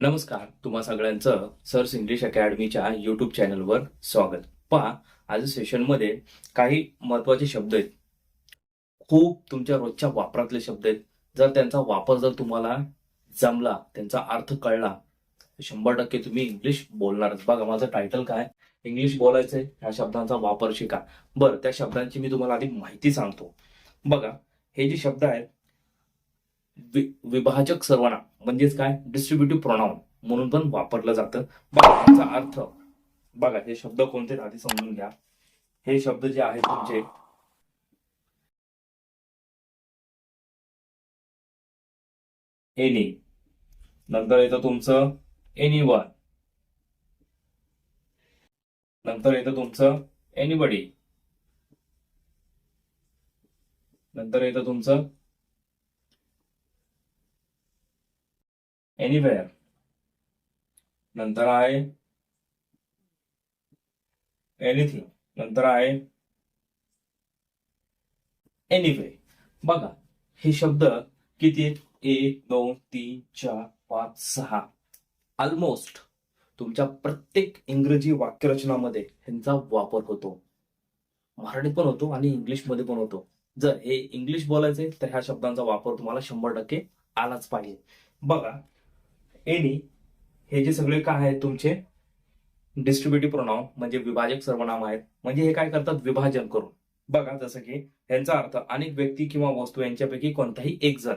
नमस्कार तुम्हा सगळ्यांचं सर्स इंग्लिश अकॅडमीच्या युट्यूब चॅनलवर स्वागत. पहा आज सेशनमध्ये काही महत्त्वाचे शब्द आहेत. खूप तुमच्या रोजच्या वापरातले शब्द आहेत. जर त्यांचा वापर जर तुम्हाला जमला त्यांचा अर्थ कळला तर शंभर टक्के तुम्ही इंग्लिश बोलणारच. बघा माझं टायटल काय? इंग्लिश बोलायचंय ह्या शब्दांचा वापर शिका. बरं त्या शब्दांची मी तुम्हाला आधी माहिती सांगतो. बघा हे जे शब्द आहेत विभाजक सर्वनाम म्हणजेच काय? डिस्ट्रीब्युटिव्ह प्रोनाऊन म्हणून पण वापरलं जातं. बघा अर्थ बघा हे शब्द कोणते आधी समजून घ्या. हे शब्द जे आहेत तुमचे एनी नंतर येतं तुमचं एनी वन नंतर येतं तुमचं एनीबडी नंतर येतं तुमचं एनिवेअर नंतर आहे एनिथिंग नंतर आहे एनिवे बघा हे शब्द किती आहेत? एक दोन तीन चार पाच सहा. ऑलमोस्ट तुमच्या प्रत्येक इंग्रजी वाक्यरचनामध्ये ह्यांचा वापर होतो. मराठीत पण होतो आणि इंग्लिशमध्ये पण होतो. जर हे इंग्लिश बोलायचे तर ह्या शब्दांचा वापर तुम्हाला शंभर टक्के आलाच पाहिजे. बघा एनी हे जे सगळे काय आहेत तुमचे डिस्ट्रीब्युटिव्ह प्रोनाउन म्हणजे विभाजक सर्वनाम आहेत म्हणजे हे काय करतात? विभाजन करून. बघा जसं की यांचा अर्थ अनेक व्यक्ती किंवा वस्तू यांच्यापैकी कोणताही एक जण.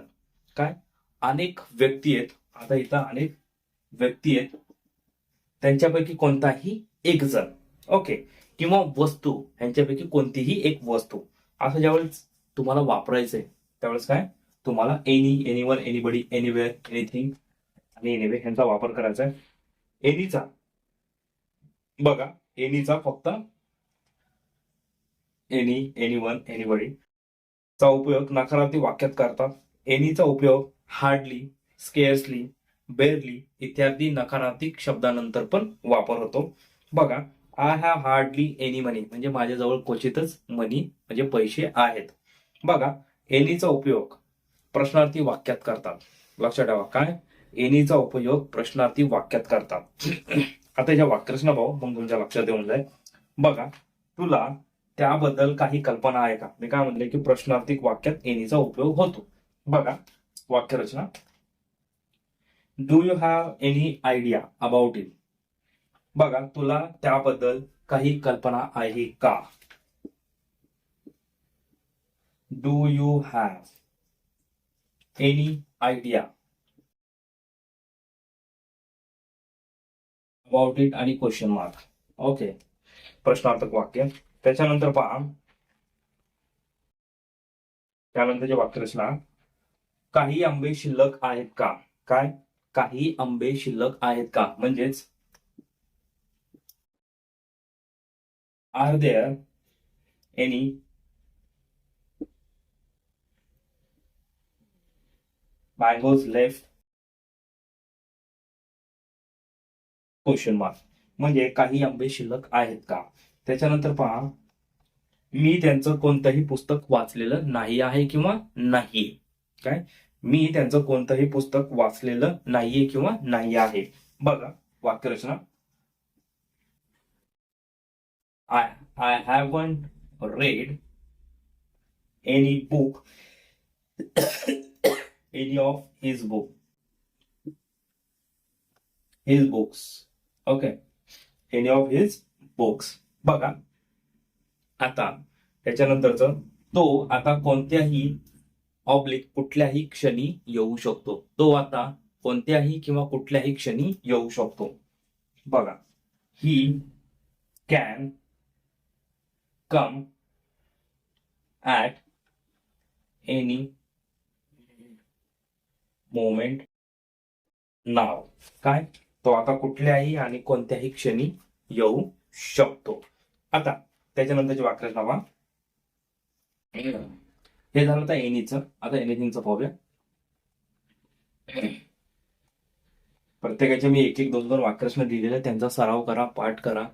काय? अनेक व्यक्ती आहेत. आता इथं अनेक व्यक्ती आहेत. त्यांच्यापैकी कोणताही एक जण. ओके. किंवा वस्तू यांच्यापैकी कोणतीही एक वस्तू. असं ज्यावेळेस तुम्हाला वापरायचंय त्यावेळेस काय? तुम्हाला any anyone anybody anywhere anything आणि एनिवे ह्यांचा वापर करायचा आहे. एनीचा. बघा एनीचा फक्त एनी एनी वन एनीबडी चा उपयोग नकारात्मक वाक्यात करतात. एनीचा उपयोग हार्डली स्केअर्सली बेअरली इत्यादी नकारात्मक शब्दानंतर पण वापर होतो. बघा I have hardly any money म्हणजे माझ्याजवळ क्वचितच मनी म्हणजे पैसे आहेत. बघा एनीचा उपयोग प्रश्नार्थी वाक्यात करतात. लक्षात ठेवा काय? एनीचा उपयोग प्रश्नार्थी वाक्यात करतात. आता याच्या वाक्यरचना भाऊ मग तुमच्या लक्षात येऊन जाईल. बघा तुला त्याबद्दल काही कल्पना आहे का? मी काय म्हणले की प्रश्नार्थिक वाक्यात एनीचा उपयोग होतो. बघा वाक्यरचना. Do you have any idea about it बघा तुला त्याबद्दल काही कल्पना आहे का? Do you have any idea about it आणि क्वेश्चन मार्क ओके प्रश्नार्थक वाक्य. त्याच्यानंतर पहा. त्यानंतरची वाक्यरचना काही आंबे शिल्लक आहेत का? काय? काही आंबे शिल्लक आहेत का? म्हणजेच are there any mangoes left question mark म्हणजे काही आंबे शिल्लक आहेत का? त्याच्यानंतर पहा मी त्यांचं कोणतंही पुस्तक वाचलेलं नाही आहे किंवा नाही काय? मी त्यांचं कोणतंही पुस्तक वाचलेलं नाहीये किंवा नाही आहे. बघा वाक्यरचना. I I have one read any book any of his book his books okay any of his books बघा. आता त्याच्यानंतरच तो आता कोणत्याही ऑब्लिक कुठल्याही क्षणी येऊ शकतो. तो आता कोणत्याही किंवा कुठल्याही क्षणी येऊ शकतो. बघा. He can come at any moment नाव काय? तो आता कुठल्याही आणि कोणत्याही क्षणी येऊ शकतो. आता त्याच्यानंतरची वाक्यरचना पहा हे झालं आता एनीचं. आता एनिथिंगचं पाहूया. प्रत्येकाचे मी एक एक दोन दोन वाक्यरचना दिलेल्या त्यांचा सराव करा पाठ करा.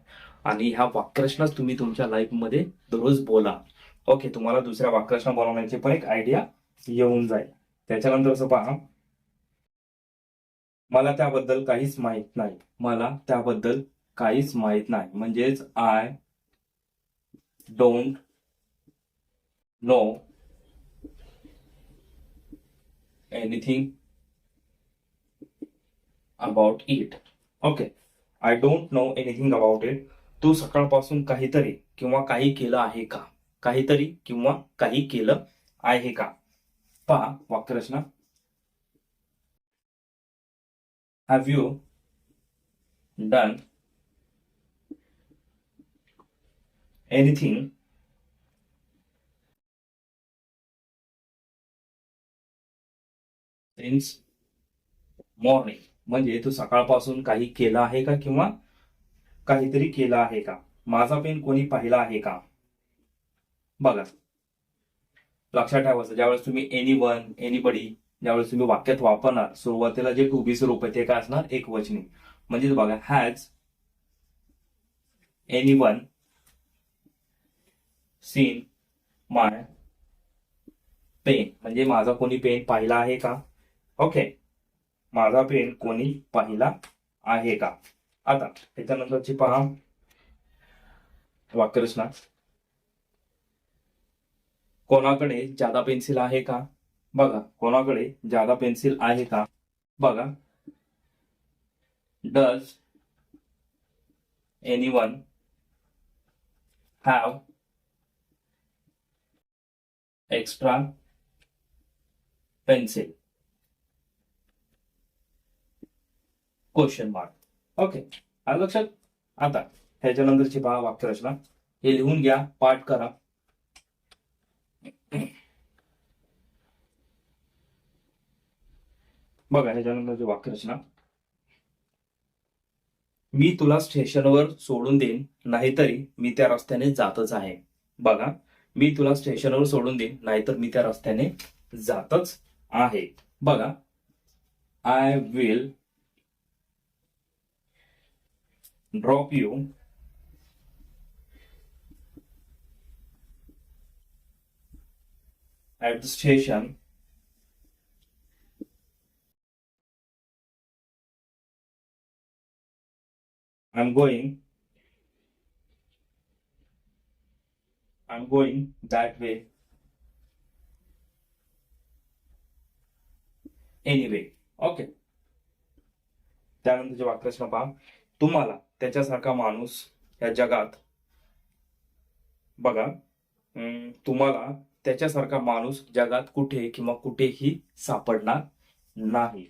आणि ह्या वाक्यरचनाच तुम्ही तुमच्या लाईफमध्ये दररोज बोला. ओके तुम्हाला दुसऱ्या वाक्यरचना बनवण्याची पण एक आयडिया येऊन जाईल. त्याच्यानंतर असं पहा. मला त्याबद्दल काहीच माहीत नाही. मला त्याबद्दल काहीच माहीत नाही. म्हणजेच I don't know anything about it okay I don't know anything about it तू सकाळपासून काहीतरी किंवा काही केलं आहे का? काहीतरी किंवा काही केलं आहे का? पहा वाक्यरचना. Have you done anything? Since morning म्हणजे तू सकाळपासून काही केलं आहे का किंवा काहीतरी केलं आहे का? माझा पेन कोणी पाहिला आहे का? बघा. लक्षात ठेवायचं ज्यावेळेस तुम्ही एनी वन एनीबडी ज्यावेळेस तुम्ही वाक्यात वापरणार सुरुवातीला जे टू बी स्वरूप आहे ते काय असणार? एक वचनी. म्हणजेच बघा has anyone seen my pen म्हणजे माझा कोणी पेन पाहिला आहे का? ओके माझा पेन कोणी पाहिला आहे का? आता त्याच्यानंतरची पहा. वाक्यरचना. कोणाकडे जादा पेन्सिल आहे का? बघा कोणाकडे जादा पेन्सिल आहे का? बघा. Does anyone have extra pencil question mark okay आता लक्षात? आता ह्याच्यानंतरची पहा वाक्यरचना. हे लिहून घ्या पाठ करा. बघा ह्याच्यानंतर वाक्यरचना मी तुला स्टेशनवर सोडून देईन नाहीतरी मी त्या रस्त्याने जातच आहे. बघा मी तुला स्टेशनवर सोडून देईन नाहीतर मी त्या रस्त्याने जातच आहे. बघा I will drop you at the station i'm going i'm going that way. Anyway okay. त्यानंतरचे वाक्यरचना पहा तुम्हाला त्याच्यासारखा माणूस या जगात बघा तुम्हाला त्याच्यासारखा माणूस जगात कुठे किंवा कुठेही सापडणार नाही.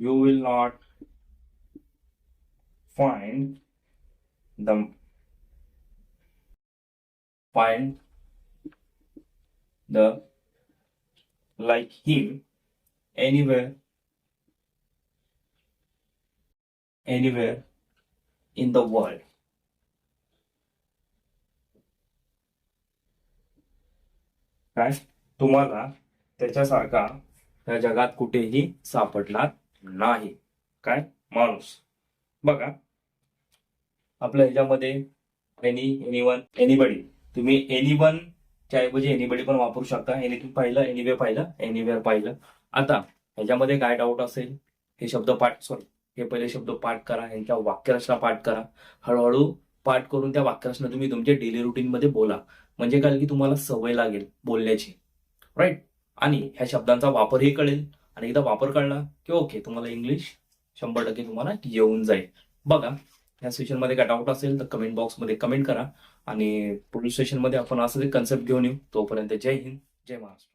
You will not find the find the like him anywhere anywhere in the world. काय तुम्हाला त्याच्यासारखा या जगात कुठेही सापडणार नाही. काय? माणूस. बघा. आपल्या ह्याच्यामध्ये एनी एनी वन एनीबडी तुम्ही एनी वन च्या ऐवजी एनीबडी पण वापरू शकता. एनीथिंग पाहिलं एनिवे पाहिलं एनिवेअर पाहिलं. आता ह्याच्यामध्ये काय डाऊट असेल? हे शब्द पाठ सॉरी हे पहिले शब्द पाठ करा. यांच्या वाक्यरचना पाठ करा. हळूहळू पाठ करून त्या वाक्यरचना तुम्ही तुमच्या डेली रुटीन मध्ये बोला. म्हणजे काय की तुम्हाला सवय लागेल बोलण्याची. राईट आणि ह्या शब्दांचा वापरही कळेल. आणि एकदा वापर कळला की ओके तुम्हाला इंग्लिश शंभर टक्के तुम्हाला येऊन जाईल. बघा या सेशनमध्ये काय डाऊट असेल तर कमेंट बॉक्समध्ये कमेंट करा. आणि पुढील सेशनमध्ये आपण असं कन्सेप्ट घेऊन येऊ. तोपर्यंत जय हिंद जय महाराष्ट्र.